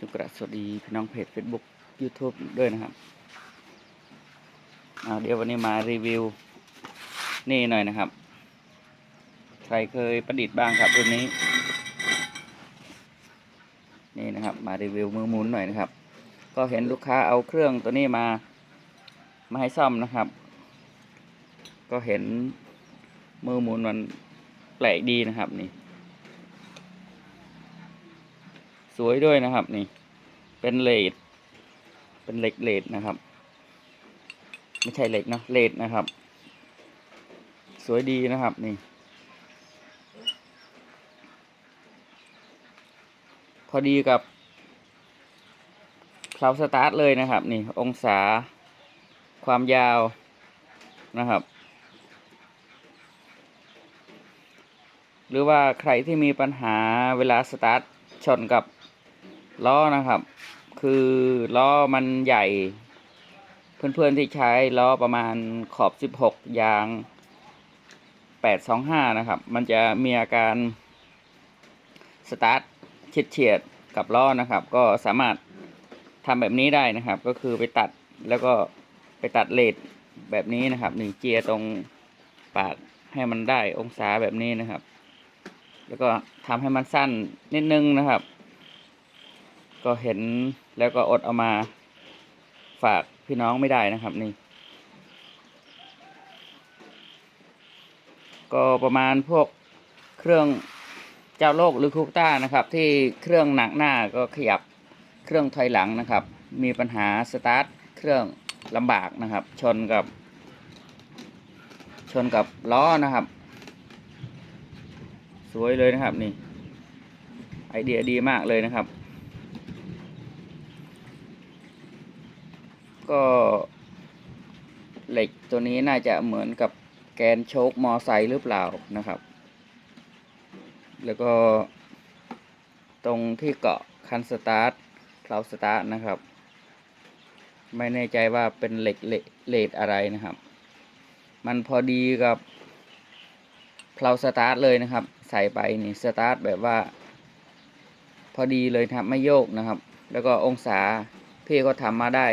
จุกระสวัสดีพี่น้องเพจ Facebook YouTube ด้วยนะครับเดี๋ยววันนี้มารีวิว นี่หน่อยนะครับ ใครเคยประดิษฐ์บ้างครับรุ่นนี้ นี่นะครับ มารีวิวมือหมุนหน่อยนะครับ ก็เห็นลูกค้าเอาเครื่องตัวนี้มา มาให้ซ่อมนะครับ ก็เห็นมือหมุนมันแปลกดีนะครับนี่ สวยด้วยนะครับ นี่ เป็นเลดเป็นเหล็กเลดนะครับ ไม่ใช่เหล็กเนาะเลดนะครับ สวยดีนะครับนี่ พอดีกับเพลาสตาร์ทเลยนะครับ นี่ องศาความยาวนะครับ หรือว่าใครที่มีปัญหาเวลาสตาร์ทชนกับ ล้อนะครับ คือล้อมันใหญ่ เพื่อนๆที่ใช้ล้อประมาณขอบ 16 ยาง 825 นะครับ มันจะมีอาการสตาร์ทเฉียดๆกับล้อนะครับ ก็สามารถทำแบบนี้ได้นะครับ ก็คือไปตัดแล้วก็ไปตัดเลดแบบนี้นะครับหนี่เจียตรงปากให้มันได้องศาแบบนี้นะครับ แล้วก็ทำให้มันสั้นนิดนึงนะครับ ก็เห็นแล้วก็อดเอามาฝากพี่น้องไม่ได้นะครับนี่ ก็ประมาณพวกเครื่องเจ้าโลกหรือคุกต้านะครับ ที่เครื่องหนักหน้าก็ขยับเครื่องถอยหลังนะครับ มีปัญหาสตาร์ทเครื่องลำบากนะครับ ชนกับ ชนกับล้อนะครับ สวยเลยนะครับนี่ไอเดียดีมากเลยนะครับ ก็เหล็กตัวนี้น่าจะเหมือนกับแกนโชคมอไซค์หรือเปล่านะครับ แล้วก็ตรงที่เกาะคันสตาร์ทเพลาสตาร์ทนะครับ ไม่แน่ใจว่าเป็นเหล็กเลดอะไรนะครับ มันพอดีกับเพลาสตาร์ทเลยนะครับ ใส่ไปนี่สตาร์ทแบบว่า พอดีเลยครับไม่โยกนะครับ แล้วก็องศาพี่ก็ทำมาได้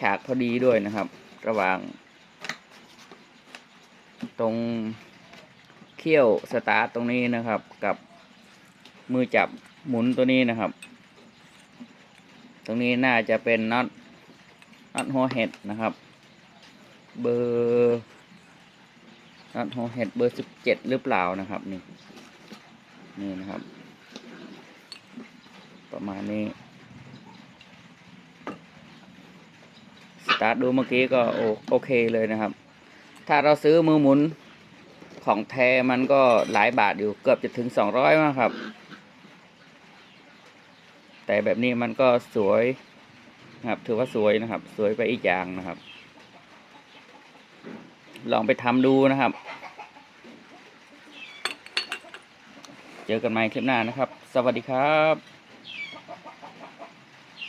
ฉากพอดีด้วยนะครับ ระหว่าง ตรงเขี้ยวสตาร์ตรงนี้นะครับ กับมือจับหมุนตัวนี้นะครับ ตรงนี้น่าจะเป็นน็อตน็อตหัวเห็ดนะครับ เบอร์น็อตหัวเห็ดเบอร์สิบเจ็ดหรือเปล่านะครับนี่นี่นะครับ ประมาณนี้ สตาร์ทดูเมื่อกี้ก็โอโอเคเลยนะครับ ถ้าเราซื้อมือหมุนของแท้มันก็หลายบาทอยู่เกือบจะถึงสองร้อยนะครับ แต่แบบนี้มันก็สวยนะครับ ถือว่าสวยนะครับ สวยไปอีกอย่างนะครับ ลองไปทำดูนะครับ เจอกันใหม่คลิปหน้านะครับ สวัสดีครับ